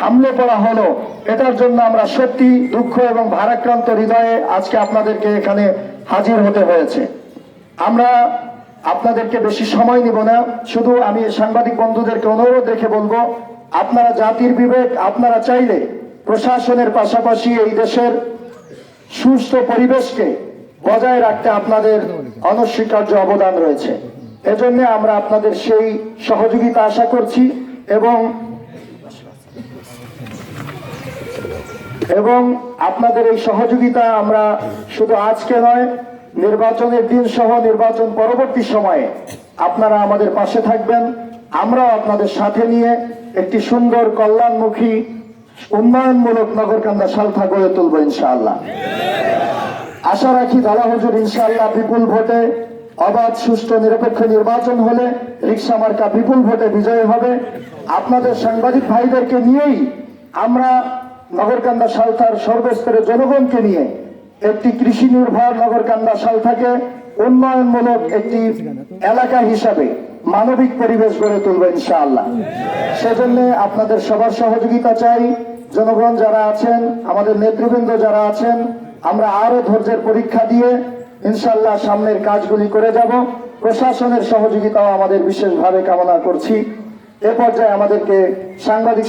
হামলে পড়া হলো। এটার জন্য আমরা সত্যি দুঃখ এবং ভারাক্রান্ত হৃদয়ে আজকে আপনাদেরকে এখানে হাজির হতে হয়েছে। আমরা আপনাদেরকে বেশি সময় নিব না। শুধু আমি সাংবাদিক বন্ধুদেরকে অনুরোধ রেখে বলব, আপনারা জাতির বিবেক, আপনারা চাইলে প্রশাসনের পাশাপাশি এই দেশের সুস্থ পরিবেশকে বজায় রাখতে আপনাদের অনস্বীকার্য অবদান রয়েছে। এজন্য আমরা আপনাদের সেই সহযোগিতা আশা করছি এবং এবং আপনাদের এই সহযোগিতা আমরা শুধু আজকে নয়, নির্বাচনের দিন সহ নির্বাচন পরবর্তী সময়ে আপনারা আমাদের পাশে থাকবেন। আমরাও আপনাদের সাথে নিয়ে একটি সুন্দর কল্যাণমুখী, উন্নয়নমূলক নগরকান্দা সালথা গড়ে তুলব ইনশাআল্লাহ। আশা রাখি দাদা হুজুর, ইনশাআল্লাহ বিপুল ভোটে অবাধ, সুষ্ঠু, নিরপেক্ষ নির্বাচন হলে রিক্সা মার্কা বিপুল ভোটে বিজয় হবে। আপনাদের সাংবাদিক ভাইদেরকে নিয়েই আমরা নগরকান্দা সালথার সর্বস্তরের জনগণকে নিয়ে একটি কৃষি নির্ভর নগরকান্দা সালথাকে উন্নয়নমূলক একটি এলাকা হিসাবে মানবিক পরিবেশ গড়ে তুলবে ইনশাআল্লাহ। সেজন্য আপনাদের সবার সহযোগিতা চাই। জনগণ যারা আছেন, আমাদের নেতৃবৃন্দ যারা আছেন, আমরা আরও ধৈর্যের পরীক্ষা দিয়ে ইনশাল্লাহ সামনের কাজগুলি করে যাব। প্রশাসনের সহযোগিতাও আমাদের বিশেষভাবে কামনা করছি। এ পর্যায়ে আমাদেরকে সাংবাদিক